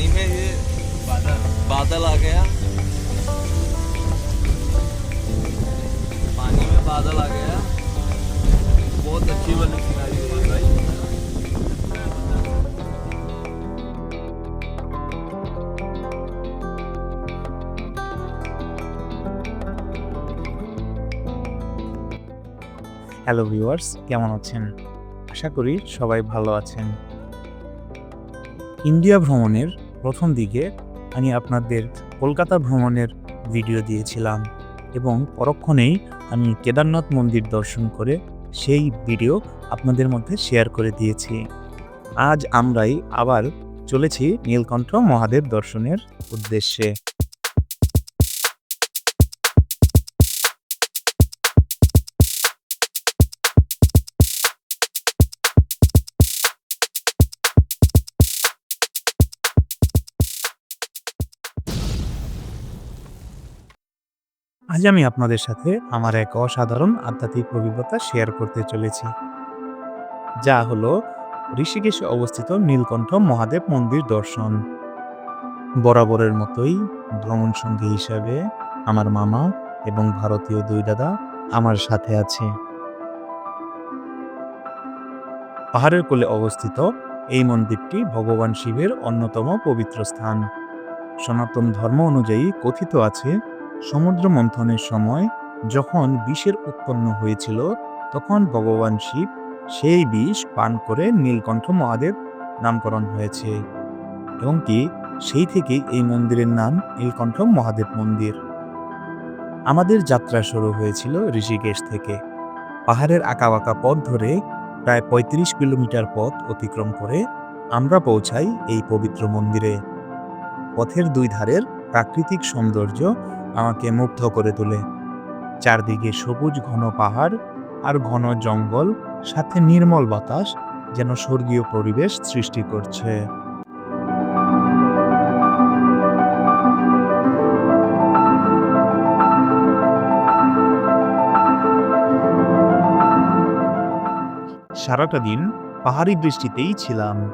पानी में ये बादल बादल आ गया पानी में बादल आ गया बहुत अच्छी वाली सिनारी है भाई হ্যালো ভিউয়ার্স কেমন আছেন আশা করি সবাই ভালো আছেন ইন্ডিয়া ভ্রমণের প্রথম দিকে আমি আপনাদের কলকাতা ভ্রমণের ভিডিও দিয়েছিলাম এবং পরক্ষণেই আমি কেদারনাথ মন্দির দর্শন করে সেই ভিডিও আপনাদের মধ্যে শেয়ার করে দিয়েছি। আজ আমরাই আবার চলেছি নীলকণ্ঠ মহাদেব দর্শনের উদ্দেশ্যে। আজ আমি আপনাদের সাথে আমার এক অসাধারণ আধ্যাত্মিক অভিজ্ঞতা শেয়ার করতে চলেছি। যা হলো ঋষিকেশে অবস্থিত নীলকণ্ঠ মহাদেব মন্দির দর্শন। বরাবরের মতোই ভ্রমণ সঙ্গী হিসাবে আমার মামা এবং ভারতীয় দুই দাদা আমার সাথে আছে। পাহাড়ের কোলে অবস্থিত এই মন্দিরটি ভগবান শিবের অন্যতম পবিত্র স্থান। সনাতন ধর্ম অনুযায়ী কথিত আছে সমুদ্র মন্থনের সময় যখন বিষের উৎপন্ন হয়েছিল, তখন ভগবান শিব সেই বিষ পান করে নীলকণ্ঠ মহাদেব নামকরণ হয়েছে। এবং কি সেই থেকেই এই মন্দিরের নাম নীলকণ্ঠ মহাদেব মন্দির। আমাদের যাত্রা শুরু হয়েছিল ঋষিকেশ থেকে। পাহাড়ের আঁকাবাঁকা পথ ধরে প্রায় ৩৫ কিলোমিটার পথ অতিক্রম করে আমরা পৌঁছাই এই পবিত্র মন্দিরে। পথের দুই ধারের প্রাকৃতিক সৌন্দর্য আমাকে মুগ্ধ করে তোলে। চারদিকে সবুজ ঘন পাহাড় আর ঘন জঙ্গল, সাথে নির্মল বাতাস যেন স্বর্গীয় পরিবেশ সৃষ্টি করছে। সারাটা দিন পাহাড়ি বৃষ্টিতেই ছিলাম।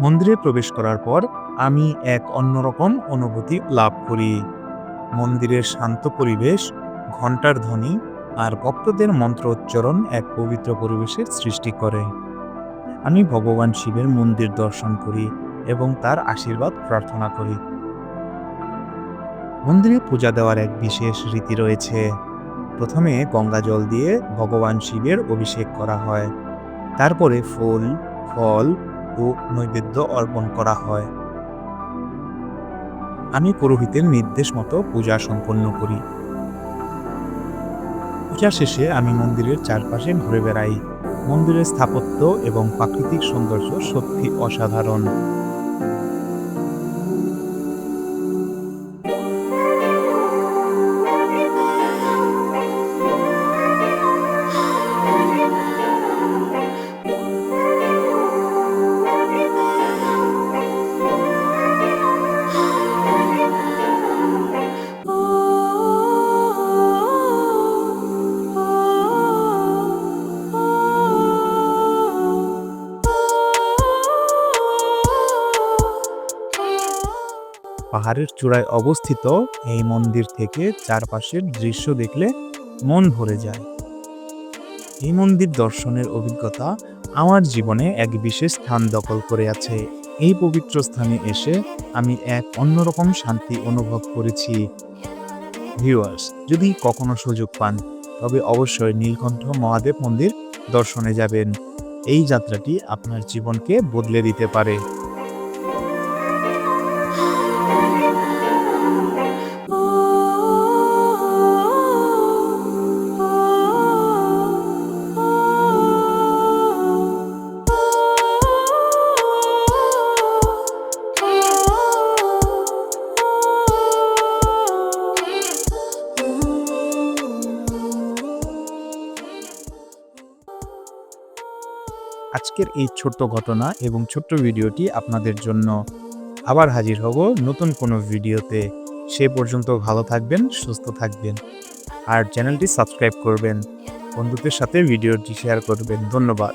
মন্দিরে প্রবেশ করার পর আমি এক অন্যরকম অনুভূতি লাভ করি। মন্দিরের শান্ত পরিবেশ, ঘণ্টার ধ্বনি আর ভক্তদের মন্ত্র উচ্চারণ এক পবিত্র পরিবেশের সৃষ্টি করে। আমি ভগবান শিবের মন্দির দর্শন করি এবং তার আশীর্বাদ প্রার্থনা করি। মন্দিরে পূজা দেওয়ার এক বিশেষ রীতি রয়েছে। প্রথমে গঙ্গা জল দিয়ে ভগবান শিবের অভিষেক করা হয়। তারপরে ফুল, ফল ও নৈবেদ্য অর্পণ করা হয়। আমি পুরোহিতের নির্দেশ মতো পূজা সম্পন্ন করি। পূজা শেষে আমি মন্দিরের চারপাশে ঘুরে বেড়াই। মন্দিরের স্থাপত্য এবং প্রাকৃতিক সৌন্দর্য সত্যি অসাধারণ। পাহাড়ের চূড়ায় অবস্থিত এই মন্দির থেকে চারপাশের দৃশ্য দেখলে মন ভরে যায়। এই মন্দির দর্শনের অভিজ্ঞতা আমার জীবনে এক বিশেষ স্থান দখল করে আছে। এই পবিত্র স্থানে এসে আমি এক অন্যরকম শান্তি অনুভব করেছি। ভিউয়ার্স, যদি কখনো সুযোগ পান, তবে অবশ্যই নীলকণ্ঠ মহাদেব মন্দির দর্শনে যাবেন। এই যাত্রাটি আপনার জীবনকে বদলে দিতে পারে। আজকের এই ছোট্ট ঘটনা এবং ছোট্ট ভিডিওটি আপনাদের জন্য আবার হাজির হব নতুন কোনো ভিডিওতে। সে পর্যন্ত ভালো থাকবেন, সুস্থ থাকবেন। আর চ্যানেলটি সাবস্ক্রাইব করবেন। বন্ধুদের সাথে ভিডিওটি শেয়ার করবেন। ধন্যবাদ।